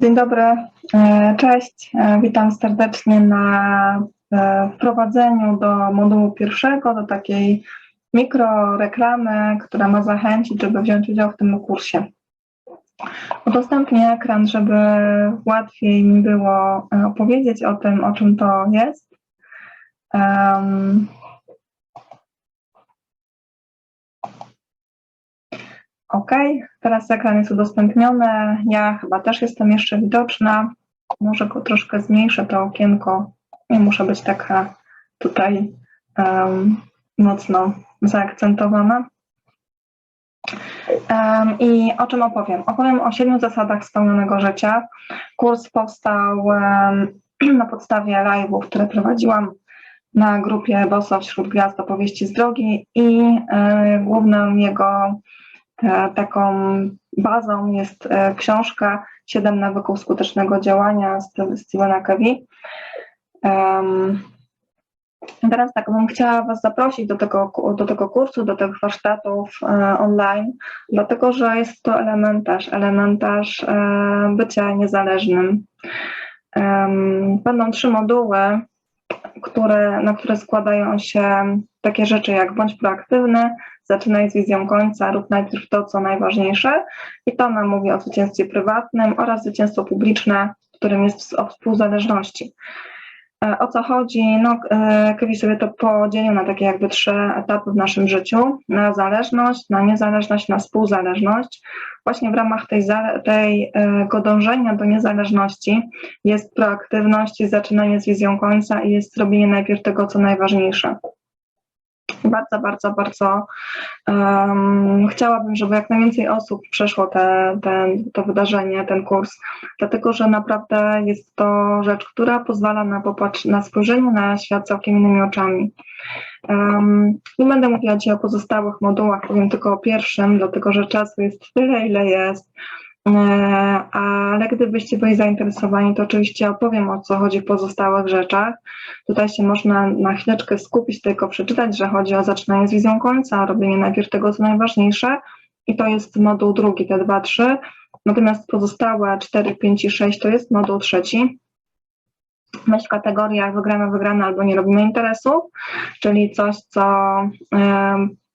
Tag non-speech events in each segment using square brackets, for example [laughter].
Dzień dobry, e, cześć. E, Witam serdecznie na e, wprowadzeniu do modułu pierwszego, do takiej mikroreklamy, która ma zachęcić, żeby wziąć udział w tym kursie. Udostępnię ekran, żeby łatwiej mi było opowiedzieć o tym, o czym to jest. OK, teraz ekran jest udostępniony. Ja chyba też jestem jeszcze widoczna. Może go troszkę zmniejszę, to okienko. Nie muszę być taka tutaj um, mocno zaakcentowana. Um, I o czym opowiem? Opowiem o siedmiu zasadach spełnionego życia. Kurs powstał um, [clears throat] na podstawie live'ów, które prowadziłam na grupie Boso wśród gwiazd opowieści z drogi i y, główną jego Taką bazą jest e, książka Siedem nawyków skutecznego działania z Stevena Covey. Teraz tak bym chciała Was zaprosić do tego, do tego kursu, do tych warsztatów e, online, dlatego że jest to elementarz, elementarz e, bycia niezależnym. będą trzy moduły, które, na które składają się takie rzeczy jak bądź proaktywny, zaczynaj z wizją końca, rób najpierw to, co najważniejsze. I to nam mówi o zwycięstwie prywatnym oraz zwycięstwo publiczne, którym jest o współzależności. E, o co chodzi? No, e, Kevin sobie to podzielił na takie jakby trzy etapy w naszym życiu. Na zależność, na niezależność, na współzależność. Właśnie w ramach tej, tej go dążenia do niezależności jest proaktywność, jest zaczynanie z wizją końca i jest robienie najpierw tego, co najważniejsze bardzo, bardzo, bardzo um, chciałabym, żeby jak najwięcej osób przeszło te, te, to wydarzenie, ten kurs, dlatego że naprawdę jest to rzecz, która pozwala na, popatr- na spojrzenie na świat całkiem innymi oczami. Um, nie będę mówiła dzisiaj o pozostałych modułach, powiem tylko o pierwszym, dlatego że czasu jest tyle, ile jest. E, ale gdybyście byli zainteresowani, to oczywiście opowiem o co chodzi w pozostałych rzeczach. Tutaj się można na chwileczkę skupić, tylko przeczytać, że chodzi o zaczynanie z wizją końca, robienie najpierw tego, co najważniejsze i to jest moduł drugi, te dwa, trzy. Natomiast pozostałe 4, 5 i 6 to jest moduł trzeci. Myśl w kategoriach wygramy, wygrane albo nie robimy interesów, czyli coś, co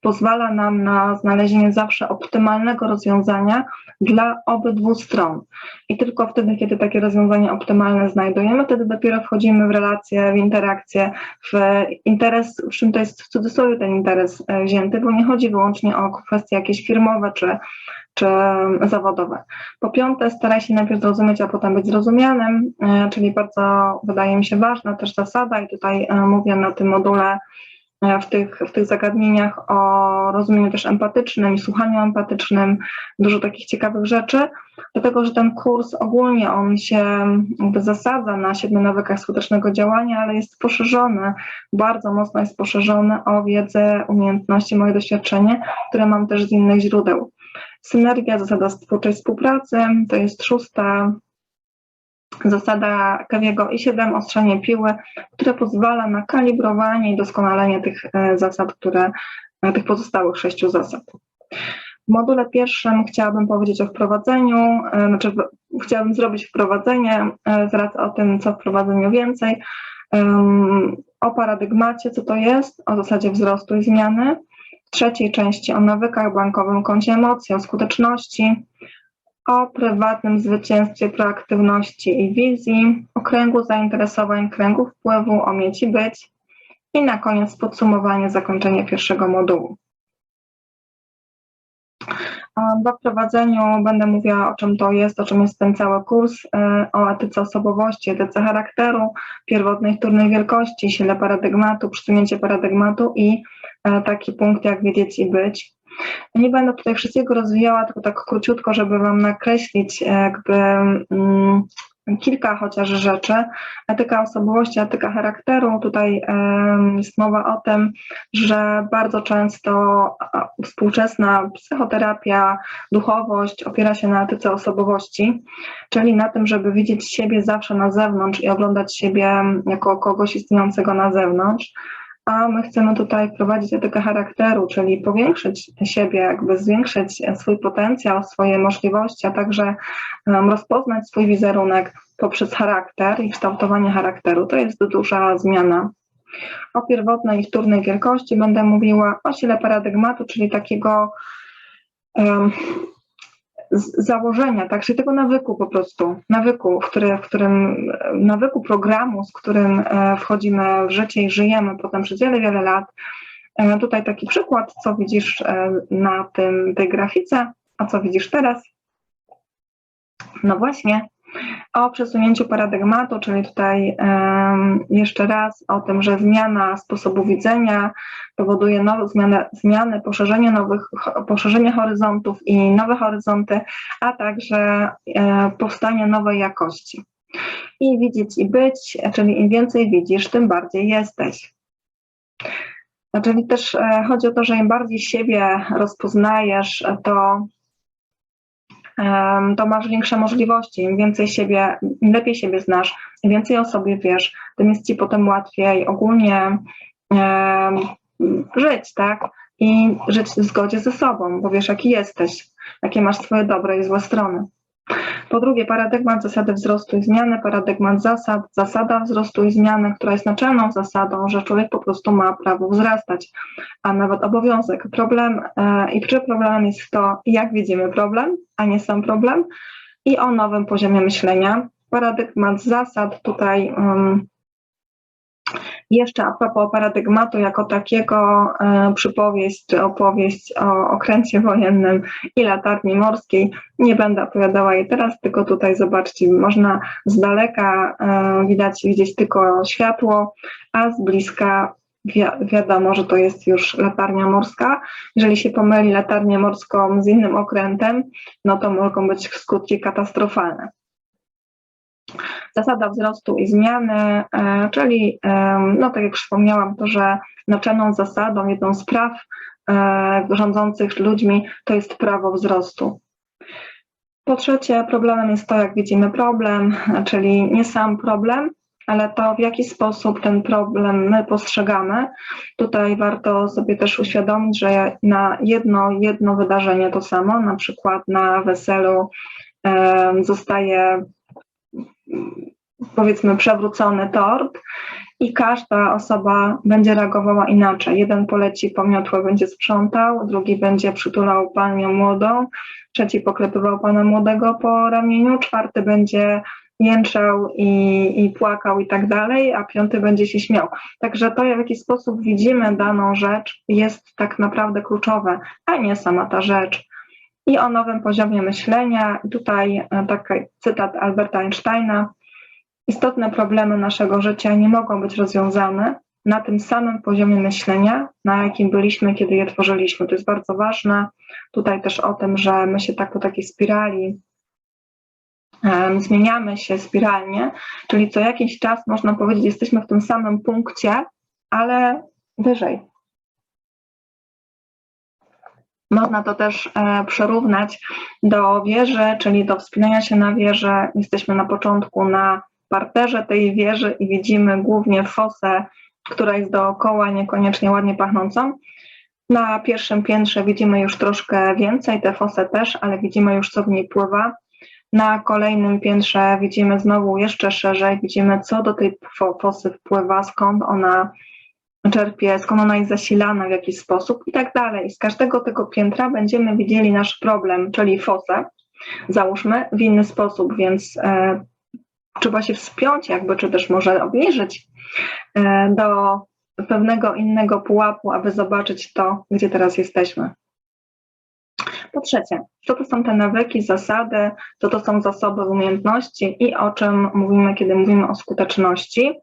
pozwala nam na znalezienie zawsze optymalnego rozwiązania dla obydwu stron. I tylko wtedy, kiedy takie rozwiązanie optymalne znajdujemy, wtedy dopiero wchodzimy w relacje, w interakcje, w interes, w czym to jest w cudzysłowie ten interes e, wzięty, bo nie chodzi wyłącznie o kwestie jakieś firmowe czy, czy zawodowe. Po piąte, staraj się najpierw zrozumieć, a potem być zrozumianym, e, czyli bardzo wydaje mi się ważna też zasada i tutaj e, mówię na tym module w tych, w tych zagadnieniach o rozumieniu też empatycznym i słuchaniu empatycznym, dużo takich ciekawych rzeczy, dlatego że ten kurs ogólnie on się jakby zasadza na siedmiu nawykach skutecznego działania, ale jest poszerzony, bardzo mocno jest poszerzony o wiedzę, umiejętności, moje doświadczenie, które mam też z innych źródeł. Synergia, zasada twórczej współpracy, to jest szósta zasada Kawiego i 7 ostrzenie piły, które pozwala na kalibrowanie i doskonalenie tych e, zasad, które, e, tych pozostałych sześciu zasad. W module pierwszym chciałabym powiedzieć o wprowadzeniu, e, znaczy chciałabym zrobić wprowadzenie, zaraz o tym, co w wprowadzeniu więcej, o paradygmacie, co to jest, o zasadzie wzrostu i zmiany, w trzeciej części o nawykach, bankowym koncie emocji, o skuteczności, o prywatnym zwycięstwie proaktywności i wizji, o kręgu zainteresowań, kręgu wpływu, o mieć i być i na koniec podsumowanie, zakończenie pierwszego modułu. We wprowadzeniu będę mówiła o czym to jest, o czym jest ten cały kurs, e, o etyce osobowości, etyce charakteru, pierwotnej wtórnej wielkości, sile paradygmatu, przesunięcie paradygmatu i e, taki punkt jak wiedzieć i być. Nie będę tutaj wszystkiego rozwijała, tylko tak króciutko, żeby Wam nakreślić e, jakby mm, kilka chociaż rzeczy. Etyka osobowości, etyka charakteru. Tutaj jest mowa o tym, że bardzo często współczesna psychoterapia, duchowość opiera się na etyce osobowości, czyli na tym, żeby widzieć siebie zawsze na zewnątrz i oglądać siebie jako kogoś istniejącego na zewnątrz a my chcemy tutaj wprowadzić etykę charakteru, czyli powiększyć siebie, jakby zwiększyć swój potencjał, swoje możliwości, a także rozpoznać swój wizerunek poprzez charakter i kształtowanie charakteru. To jest duża zmiana. O pierwotnej i wtórnej wielkości będę mówiła o sile paradygmatu, czyli takiego um, założenia, tak, czyli tego nawyku po prostu, nawyku, w, który, w którym, nawyku programu, z którym e, wchodzimy w życie i żyjemy potem przez wiele, wiele lat. E, tutaj taki przykład, co widzisz e, na tym, tej grafice, a co widzisz teraz. No właśnie, o przesunięciu paradygmatu, czyli tutaj um, jeszcze raz o tym, że zmiana sposobu widzenia powoduje nowe zmiany, zmiany poszerzenie, nowych, poszerzenie horyzontów i nowe horyzonty, a także e, powstanie nowej jakości. I widzieć i być, czyli im więcej widzisz, tym bardziej jesteś. Czyli też e, chodzi o to, że im bardziej siebie rozpoznajesz, to to masz większe możliwości. Im więcej siebie, im lepiej siebie znasz, im więcej o sobie wiesz, tym jest ci potem łatwiej ogólnie żyć, tak? I żyć w zgodzie ze sobą, bo wiesz, jaki jesteś, jakie masz swoje dobre i złe strony. Po drugie, paradygmat zasady wzrostu i zmiany, paradygmat zasad, zasada wzrostu i zmiany, która jest naczelną zasadą, że człowiek po prostu ma prawo wzrastać, a nawet obowiązek. Problem e, i przy problemem jest to, jak widzimy problem, a nie sam problem, i o nowym poziomie myślenia. Paradygmat zasad tutaj um, jeszcze a propos paradygmatu jako takiego, e, przypowieść czy opowieść o okręcie wojennym i latarni morskiej. Nie będę opowiadała jej teraz, tylko tutaj zobaczcie, można z daleka e, widać, widzieć tylko światło, a z bliska wi wiadomo, że to jest już latarnia morska. Jeżeli się pomyli latarnię morską z innym okrętem, no to mogą być skutki katastrofalne. Zasada wzrostu i zmiany, e, czyli, no tak jak wspomniałam, to, że naczelną zasadą, jedną z praw e, rządzących ludźmi to jest prawo wzrostu. Po trzecie, problemem jest to, jak widzimy problem, czyli nie sam problem, ale to w jaki sposób ten problem my postrzegamy. Tutaj warto sobie też uświadomić, że na jedno, jedno wydarzenie to samo, na przykład na weselu zostaje powiedzmy przewrócony tort i każda osoba będzie reagowała inaczej. Jeden poleci po miotłę, będzie sprzątał, drugi będzie przytulał panią młodą, trzeci poklepywał pana młodego po ramieniu, czwarty będzie jęczał i, i płakał i tak dalej, a piąty będzie się śmiał. Także to, w jaki sposób widzimy daną rzecz, jest tak naprawdę kluczowe, a nie sama ta rzecz i o nowym poziomie myślenia. Tutaj e, taki cytat Alberta Einsteina. Istotne problemy naszego życia nie mogą być rozwiązane na tym samym poziomie myślenia, na jakim byliśmy, kiedy je tworzyliśmy. To jest bardzo ważne. Tutaj też o tym, że my się tak po takiej spirali um, zmieniamy się spiralnie, czyli co jakiś czas można powiedzieć, jesteśmy w tym samym punkcie, ale wyżej, można to też e, przyrównać do wieży, czyli do wspinania się na wieżę. Jesteśmy na początku na parterze tej wieży i widzimy głównie fosę, która jest dookoła, niekoniecznie ładnie pachnącą. Na pierwszym piętrze widzimy już troszkę więcej, te fosę też, ale widzimy już co w niej pływa. Na kolejnym piętrze widzimy znowu jeszcze szerzej, widzimy co do tej fosy wpływa, skąd ona czerpie, skąd ona jest zasilana, w jaki sposób i tak dalej. Z każdego tego piętra będziemy widzieli nasz problem, czyli fosę, załóżmy, w inny sposób, więc e, trzeba się wspiąć jakby, czy też może obniżyć e, do pewnego innego pułapu, aby zobaczyć to, gdzie teraz jesteśmy. Po trzecie, co to są te nawyki, zasady, co to są zasoby umiejętności i o czym mówimy, kiedy mówimy o skuteczności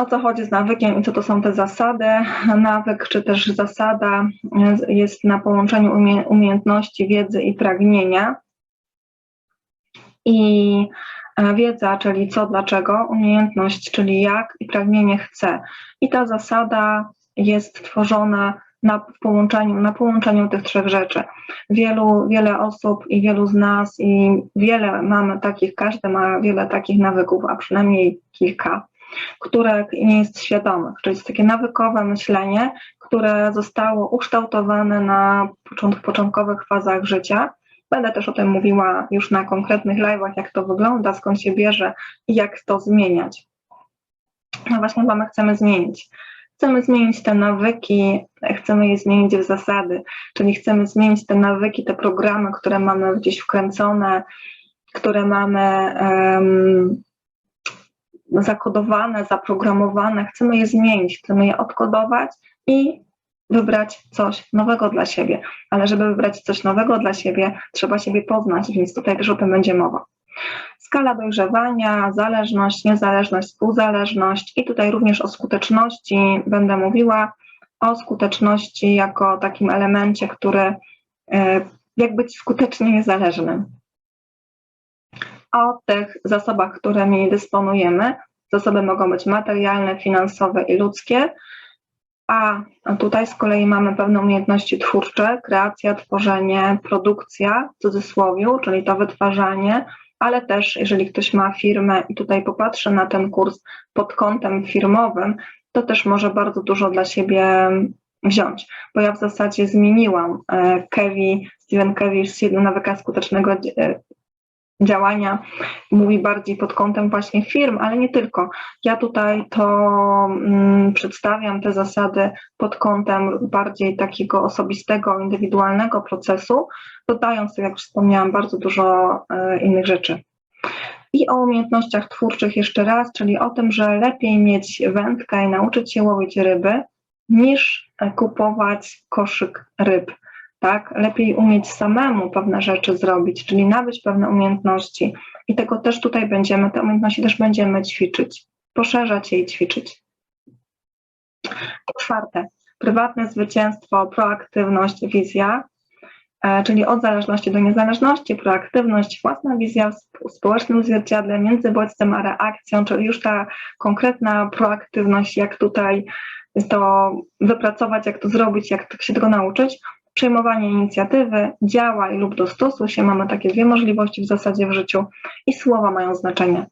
o co chodzi z nawykiem i co to są te zasady. Nawyk czy też zasada jest na połączeniu umie umiejętności, wiedzy i pragnienia. I e, wiedza, czyli co, dlaczego, umiejętność, czyli jak i pragnienie chce. I ta zasada jest tworzona na połączeniu, na połączeniu tych trzech rzeczy. Wielu, wiele osób i wielu z nas i wiele mamy takich, każdy ma wiele takich nawyków, a przynajmniej kilka które nie jest świadomych, czyli jest takie nawykowe myślenie, które zostało ukształtowane na początk, początkowych fazach życia. Będę też o tym mówiła już na konkretnych live'ach, jak to wygląda, skąd się bierze i jak to zmieniać. No właśnie, bo my chcemy zmienić. Chcemy zmienić te nawyki, chcemy je zmienić w zasady, czyli chcemy zmienić te nawyki, te programy, które mamy gdzieś wkręcone, które mamy um, zakodowane, zaprogramowane, chcemy je zmienić, chcemy je odkodować i wybrać coś nowego dla siebie. Ale żeby wybrać coś nowego dla siebie, trzeba siebie poznać, więc tutaj też o tym będzie mowa. Skala dojrzewania, zależność, niezależność, współzależność i tutaj również o skuteczności będę mówiła, o skuteczności jako takim elemencie, który e, jak być skutecznie niezależnym. O tych zasobach, którymi dysponujemy. Zasoby mogą być materialne, finansowe i ludzkie, a tutaj z kolei mamy pewne umiejętności twórcze, kreacja, tworzenie, produkcja w cudzysłowie, czyli to wytwarzanie, ale też jeżeli ktoś ma firmę i tutaj popatrzy na ten kurs pod kątem firmowym, to też może bardzo dużo dla siebie wziąć, bo ja w zasadzie zmieniłam e, Kevi, Steven Kevi z nawykach skutecznego e, działania mówi bardziej pod kątem właśnie firm, ale nie tylko. Ja tutaj to mm, przedstawiam te zasady pod kątem bardziej takiego osobistego, indywidualnego procesu, dodając, jak już wspomniałam, bardzo dużo y, innych rzeczy. I o umiejętnościach twórczych jeszcze raz, czyli o tym, że lepiej mieć wędkę i nauczyć się łowić ryby, niż kupować koszyk ryb tak? Lepiej umieć samemu pewne rzeczy zrobić, czyli nabyć pewne umiejętności. I tego też tutaj będziemy, te umiejętności też będziemy ćwiczyć, poszerzać je i ćwiczyć. Po czwarte, prywatne zwycięstwo, proaktywność, wizja, e, czyli od zależności do niezależności, proaktywność, własna wizja w społecznym zwierciadle między bodźcem a reakcją, czyli już ta konkretna proaktywność, jak tutaj to wypracować, jak to zrobić, jak się tego nauczyć, przejmowanie inicjatywy, działaj lub dostosuj się. Mamy takie dwie możliwości w zasadzie w życiu i słowa mają znaczenie.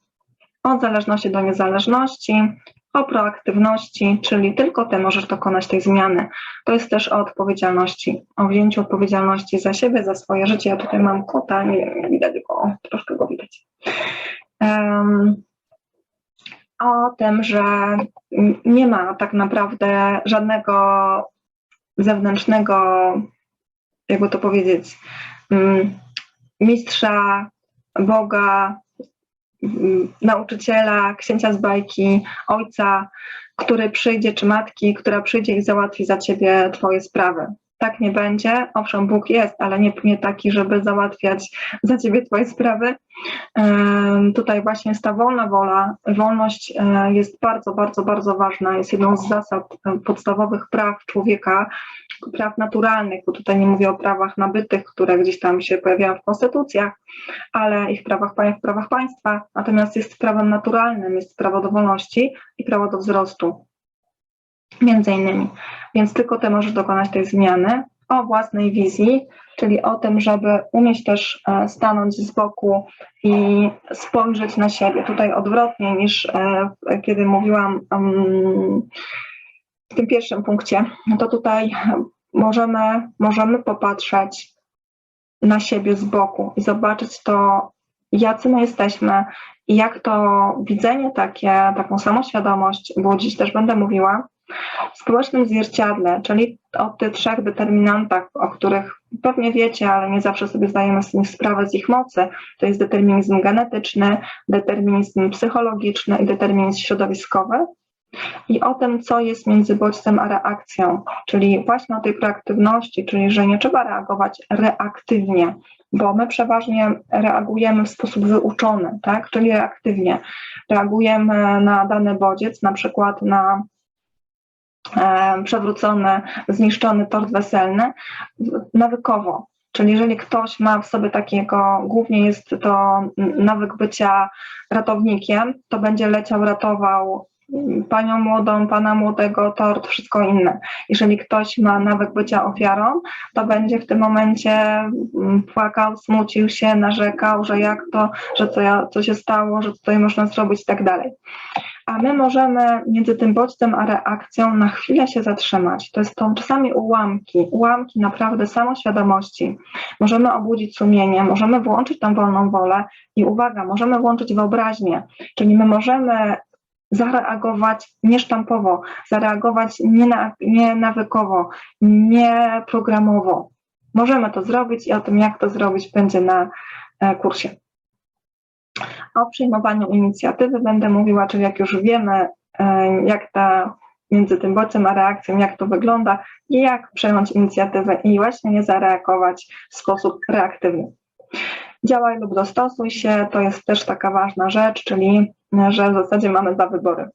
Od zależności do niezależności, o proaktywności, czyli tylko ty możesz dokonać tej zmiany. To jest też o odpowiedzialności, o wzięciu odpowiedzialności za siebie, za swoje życie. Ja tutaj mam kota, nie, nie widać go, troszkę go widać. Um, o tym, że nie ma tak naprawdę żadnego zewnętrznego, jakby to powiedzieć, mm, mistrza, Boga, mm, nauczyciela, księcia z bajki, ojca, który przyjdzie, czy matki, która przyjdzie i załatwi za ciebie twoje sprawy. Tak nie będzie. Owszem, Bóg jest, ale nie, nie taki, żeby załatwiać za ciebie twoje sprawy. Tutaj właśnie jest ta wolna wola. Wolność e, jest bardzo, bardzo, bardzo ważna. Jest jedną z zasad e, podstawowych praw człowieka, praw naturalnych, bo tutaj nie mówię o prawach nabytych, które gdzieś tam się pojawiają w konstytucjach, ale ich prawach, w prawach państwa. Natomiast jest prawem naturalnym, jest prawo do wolności i prawo do wzrostu. Między innymi. Więc tylko ty możesz dokonać tej zmiany o własnej wizji, czyli o tym, żeby umieć też e, stanąć z boku i spojrzeć na siebie. Tutaj odwrotnie niż e, kiedy mówiłam w tym pierwszym punkcie, to tutaj możemy, możemy popatrzeć na siebie z boku i zobaczyć to, jacy my jesteśmy i jak to widzenie takie, taką samoświadomość budzić, też będę mówiła, w społecznym zwierciadle, czyli o tych trzech determinantach, o których pewnie wiecie, ale nie zawsze sobie zdajemy z nich sprawę z ich mocy, to jest determinizm genetyczny, determinizm psychologiczny i determinizm środowiskowy. I o tym, co jest między bodźcem a reakcją, czyli właśnie o tej proaktywności, czyli że nie trzeba reagować reaktywnie, bo my przeważnie reagujemy w sposób wyuczony, tak? czyli reaktywnie. Reagujemy na dany bodziec, na przykład na przewrócony, zniszczony tort weselny nawykowo. Czyli jeżeli ktoś ma w sobie takiego, głównie jest to nawyk bycia ratownikiem, to będzie leciał, ratował panią młodą, pana młodego, tort, wszystko inne. Jeżeli ktoś ma nawyk bycia ofiarą, to będzie w tym momencie płakał, smucił się, narzekał, że jak to, że co, ja, co się stało, że tutaj można zrobić i tak dalej. A my możemy między tym bodźcem a reakcją na chwilę się zatrzymać. To to czasami ułamki, ułamki naprawdę samoświadomości. Możemy obudzić sumienie, możemy włączyć tam wolną wolę i uwaga, możemy włączyć wyobraźnię, czyli my możemy zareagować niesztampowo, zareagować nienawykowo, nie programowo. Możemy to zrobić i o tym, jak to zrobić, będzie na e, kursie. O przyjmowaniu inicjatywy będę mówiła, czyli jak już wiemy, e, jak ta między tym bodźcem a reakcją, jak to wygląda i jak przejąć inicjatywę i właśnie nie zareagować w sposób reaktywny. Działaj lub dostosuj się, to jest też taka ważna rzecz, czyli że w zasadzie mamy dwa wybory.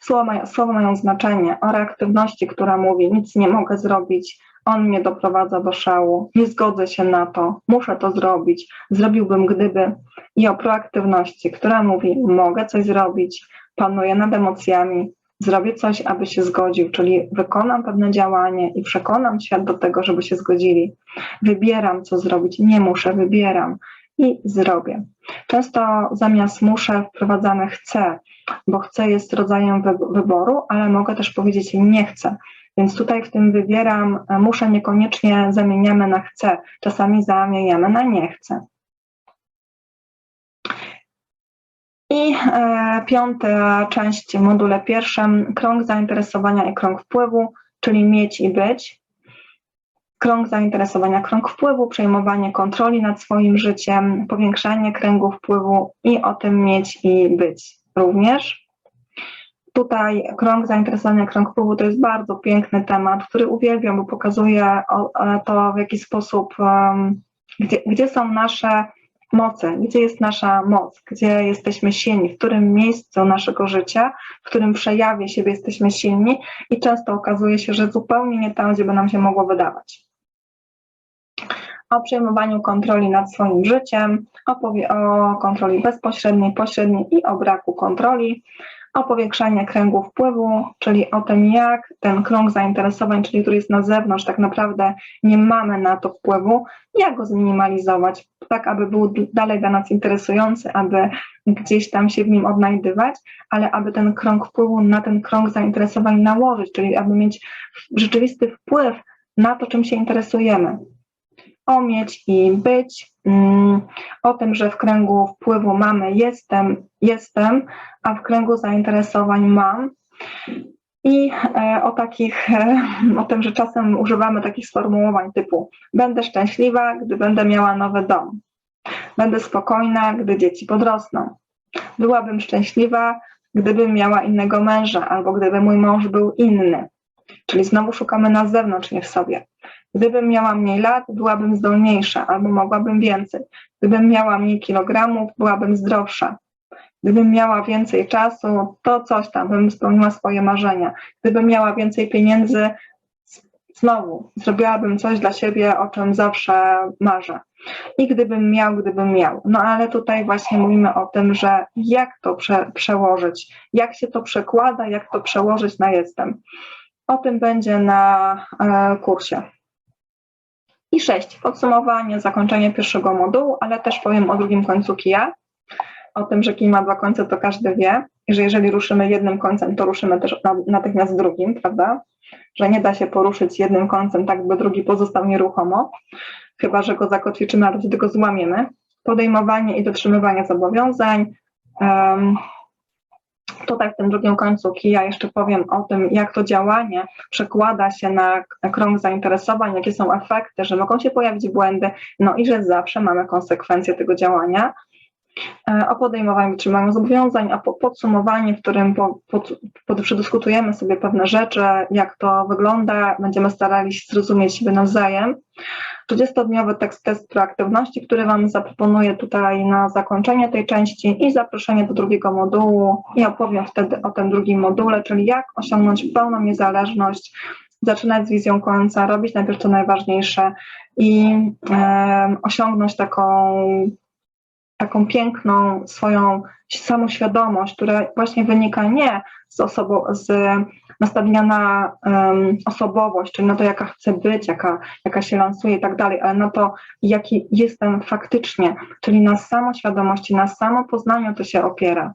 Słowa mają, słowa mają znaczenie. O reaktywności, która mówi nic nie mogę zrobić, on mnie doprowadza do szału, nie zgodzę się na to, muszę to zrobić, zrobiłbym gdyby. I o proaktywności, która mówi mogę coś zrobić, panuję nad emocjami, zrobię coś, aby się zgodził, czyli wykonam pewne działanie i przekonam świat do tego, żeby się zgodzili. Wybieram, co zrobić, nie muszę, wybieram i zrobię. Często zamiast muszę wprowadzamy chcę, bo chcę jest rodzajem wyboru, ale mogę też powiedzieć nie chcę. Więc tutaj w tym wybieram, muszę niekoniecznie zamieniamy na chcę, czasami zamieniamy na nie chcę. I e, piąta część w module pierwszym, krąg zainteresowania i krąg wpływu, czyli mieć i być. Krąg zainteresowania, krąg wpływu, przejmowanie kontroli nad swoim życiem, powiększanie kręgu wpływu i o tym mieć i być również. Tutaj krąg zainteresowania, krąg wpływu to jest bardzo piękny temat, który uwielbiam, bo pokazuje to, w jaki sposób, gdzie, gdzie są nasze mocy, gdzie jest nasza moc, gdzie jesteśmy silni, w którym miejscu naszego życia, w którym przejawie siebie jesteśmy silni i często okazuje się, że zupełnie nie tam, gdzie by nam się mogło wydawać. O przejmowaniu kontroli nad swoim życiem, opowie o kontroli bezpośredniej, pośredniej i o braku kontroli, o powiększanie kręgu wpływu, czyli o tym, jak ten krąg zainteresowań, czyli który jest na zewnątrz, tak naprawdę nie mamy na to wpływu, jak go zminimalizować, tak aby był dalej dla nas interesujący, aby gdzieś tam się w nim odnajdywać, ale aby ten krąg wpływu na ten krąg zainteresowań nałożyć, czyli aby mieć rzeczywisty wpływ na to, czym się interesujemy o mieć i być, mm, o tym, że w kręgu wpływu mamy jestem, jestem, a w kręgu zainteresowań mam. I e, o takich, e, [laughs] o tym, że czasem używamy takich sformułowań typu będę szczęśliwa, gdy będę miała nowy dom. Będę spokojna, gdy dzieci podrosną. Byłabym szczęśliwa, gdybym miała innego męża, albo gdyby mój mąż był inny. Czyli znowu szukamy na zewnątrz, nie w sobie. Gdybym miała mniej lat, byłabym zdolniejsza albo mogłabym więcej. Gdybym miała mniej kilogramów, byłabym zdrowsza. Gdybym miała więcej czasu, to coś tam, bym spełniła swoje marzenia. Gdybym miała więcej pieniędzy, znowu zrobiłabym coś dla siebie, o czym zawsze marzę. I gdybym miał, gdybym miał. No ale tutaj właśnie mówimy o tym, że jak to prze, przełożyć, jak się to przekłada, jak to przełożyć na jestem. O tym będzie na e, kursie. I sześć, podsumowanie, zakończenie pierwszego modułu, ale też powiem o drugim końcu kija, o tym, że kij ma dwa końce, to każdy wie, i że jeżeli ruszymy jednym końcem, to ruszymy też natychmiast drugim, prawda? Że nie da się poruszyć jednym końcem tak, by drugi pozostał nieruchomo, chyba że go zakotwiczymy, albo wtedy go złamiemy. Podejmowanie i dotrzymywanie zobowiązań, um, Tutaj w tym drugim końcu kija jeszcze powiem o tym, jak to działanie przekłada się na krąg zainteresowań, jakie są efekty, że mogą się pojawić błędy, no i że zawsze mamy konsekwencje tego działania. E, o podejmowaniu wytrzymaniu zobowiązań, a po podsumowanie, w którym po, pod, pod, przedyskutujemy sobie pewne rzeczy, jak to wygląda, będziemy starali się zrozumieć siebie nawzajem. 30-dniowy tekst test proaktywności, który Wam zaproponuję tutaj na zakończenie tej części i zaproszenie do drugiego modułu. I opowiem wtedy o tym drugim module, czyli jak osiągnąć pełną niezależność, zaczynać z wizją końca, robić najpierw to najważniejsze i e, osiągnąć taką taką piękną swoją samoświadomość, która właśnie wynika nie z, osobo- z nastawienia na um, osobowość, czyli na to, jaka chcę być, jaka, jaka się lansuje i tak dalej, ale na to, jaki jestem faktycznie, czyli na samoświadomości, na samopoznaniu to się opiera.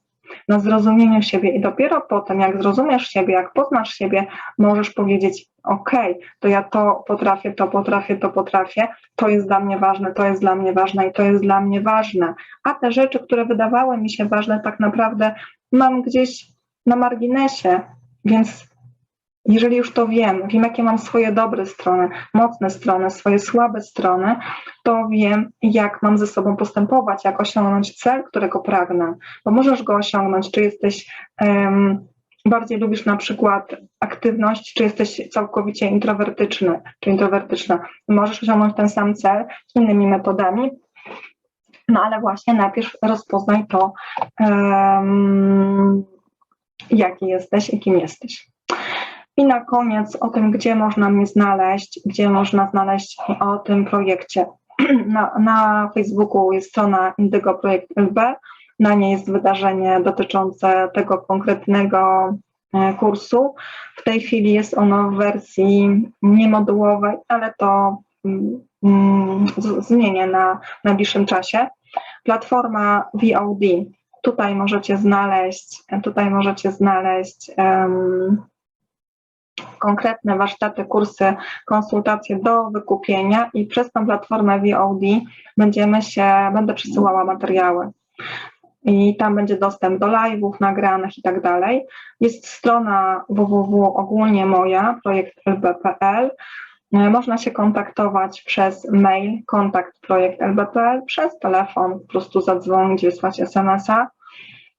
Na zrozumieniu siebie i dopiero potem, jak zrozumiesz siebie, jak poznasz siebie, możesz powiedzieć, ok, to ja to potrafię, to potrafię, to potrafię, to jest dla mnie ważne, to jest dla mnie ważne i to jest dla mnie ważne. A te rzeczy, które wydawały mi się ważne, tak naprawdę mam gdzieś na marginesie, więc jeżeli już to wiem, wiem, jakie mam swoje dobre strony, mocne strony, swoje słabe strony, to wiem, jak mam ze sobą postępować, jak osiągnąć cel, którego pragnę. Bo możesz go osiągnąć, czy jesteś um, bardziej lubisz na przykład aktywność, czy jesteś całkowicie introwertyczny, czy introwertyczna. Możesz osiągnąć ten sam cel innymi metodami, no ale właśnie najpierw rozpoznaj to, um, jaki jesteś i kim jesteś. I na koniec o tym, gdzie można mnie znaleźć, gdzie można znaleźć o tym projekcie. [clears throat] Na, na Facebooku jest strona Indygo Projekt LB, na niej jest wydarzenie dotyczące tego konkretnego e, kursu. W tej chwili jest ono w wersji niemodułowej, ale to mm, zmienię na najbliższym czasie. Platforma VOD. Tutaj możecie znaleźć, tutaj możecie znaleźć um, konkretne warsztaty, kursy, konsultacje do wykupienia i przez tą platformę VOD będziemy się, będę przesyłała materiały. I tam będzie dostęp do live'ów, nagranych i tak dalej. Jest strona www ogólnie moja, projekt lb.pl. Można się kontaktować przez mail kontakt projekt lb.pl, przez telefon, po prostu zadzwonić, wysłać SMS-a.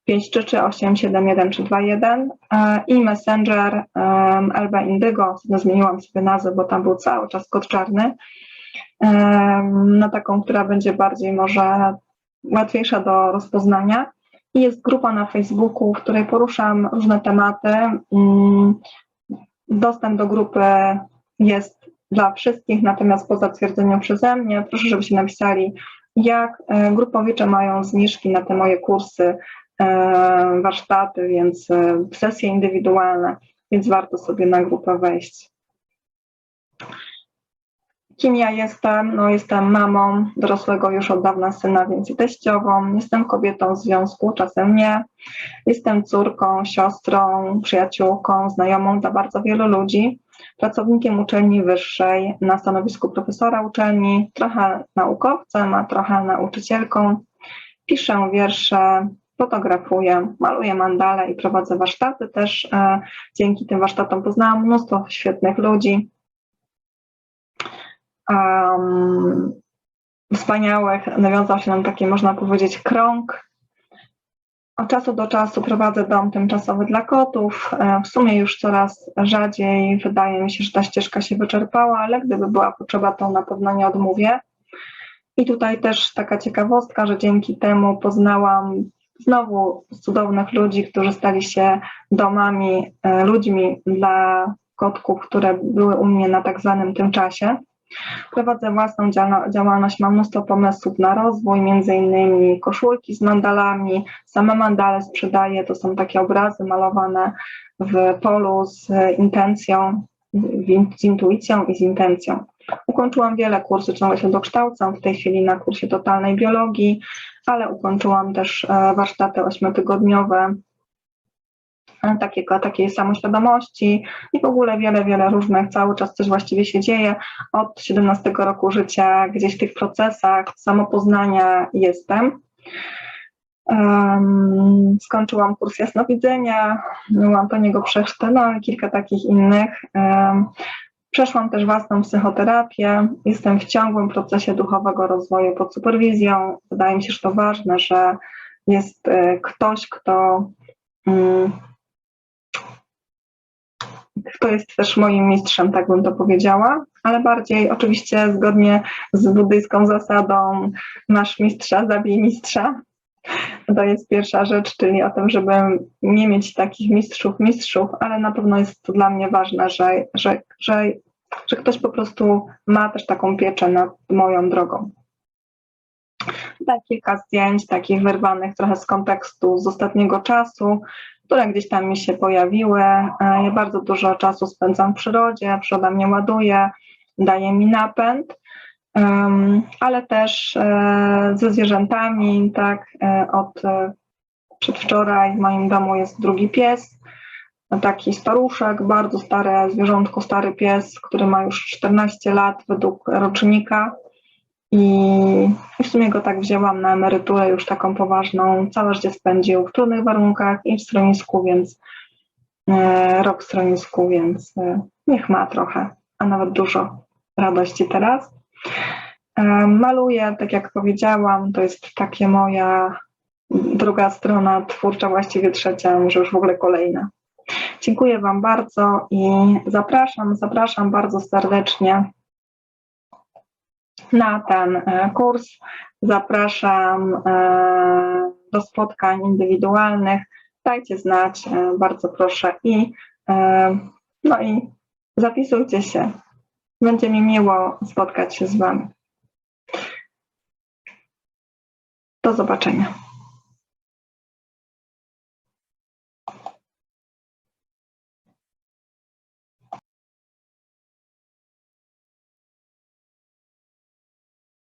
533871321 e, i Messenger LB Indigo, zmieniłam sobie nazwę, bo tam był cały czas kod czarny, na taką, która będzie bardziej może łatwiejsza do rozpoznania. I jest grupa na Facebooku, w której poruszam różne tematy. Mm, dostęp do grupy jest dla wszystkich, natomiast po zatwierdzeniu przeze mnie, proszę, żebyście napisali, jak e, grupowicze mają zniżki na te moje kursy warsztaty, więc e, sesje indywidualne, więc warto sobie na grupę wejść. Kim ja jestem? No, jestem mamą dorosłego już od dawna syna, więc i teściową. Jestem kobietą w związku, czasem nie. Jestem córką, siostrą, przyjaciółką, znajomą dla bardzo wielu ludzi. Pracownikiem uczelni wyższej na stanowisku profesora uczelni, trochę naukowcem, a trochę nauczycielką. Piszę wiersze, fotografuję, maluję mandale i prowadzę warsztaty też. E, dzięki tym warsztatom poznałam mnóstwo świetnych ludzi. Um, wspaniałych. Nawiązał się nam taki, można powiedzieć, krąg. Od czasu do czasu prowadzę dom tymczasowy dla kotów. E, w sumie już coraz rzadziej. Wydaje mi się, że ta ścieżka się wyczerpała, ale gdyby była potrzeba, to na pewno nie odmówię. I tutaj też taka ciekawostka, że dzięki temu poznałam znowu cudownych ludzi, którzy stali się domami, e, ludźmi dla kotków, które były u mnie na tak zwanym tym czasie. Prowadzę własną działalność, mam mnóstwo pomysłów na rozwój, między innymi koszulki z mandalami, same mandale sprzedaję, to są takie obrazy malowane w polu z intencją, z intuicją i z intencją. Ukończyłam wiele kursów, ciągle się dokształcam, w tej chwili na kursie totalnej biologii, ale ukończyłam też e, warsztaty ośmiotygodniowe e, takiego, takiej samoświadomości i w ogóle wiele, wiele różnych, cały czas coś właściwie się dzieje. Od 17 roku życia gdzieś w tych procesach samopoznania jestem. Um, skończyłam kurs jasnowidzenia, u Antoniego Przeszty, no i kilka takich innych. Um, Przeszłam też własną psychoterapię. Jestem w ciągłym procesie duchowego rozwoju pod superwizją. Wydaje mi się, że to ważne, że jest e, ktoś, kto, mm, kto jest też moim mistrzem, tak bym to powiedziała, ale bardziej oczywiście zgodnie z buddyjską zasadą masz mistrza, zabij mistrza. To jest pierwsza rzecz, czyli o tym, żeby nie mieć takich mistrzów, mistrzów, ale na pewno jest to dla mnie ważne, że, że, że, że ktoś po prostu ma też taką pieczę nad moją drogą. Tutaj kilka zdjęć, takich wyrwanych trochę z kontekstu z ostatniego czasu, które gdzieś tam mi się pojawiły. Ja bardzo dużo czasu spędzam w przyrodzie, przyroda mnie ładuje, daje mi napęd ale też e, ze zwierzętami, tak, e, od e, Przedwczoraj w moim domu jest drugi pies, taki staruszek, bardzo stare zwierzątko, stary pies, który ma już 14 lat według rocznika. I w sumie go tak wzięłam na emeryturę już taką poważną. Całe życie spędził w trudnych warunkach i w schronisku, więc rok w więc niech ma trochę, a nawet dużo radości teraz. E, Maluję, tak jak powiedziałam, to jest takie moja druga strona twórcza, właściwie trzecia, może już w ogóle kolejna. Dziękuję Wam bardzo i zapraszam, zapraszam bardzo serdecznie na ten e, kurs. Zapraszam e, do spotkań indywidualnych. Dajcie znać, bardzo proszę i no i zapisujcie się. Będzie mi miło spotkać się z Wami. Do zobaczenia.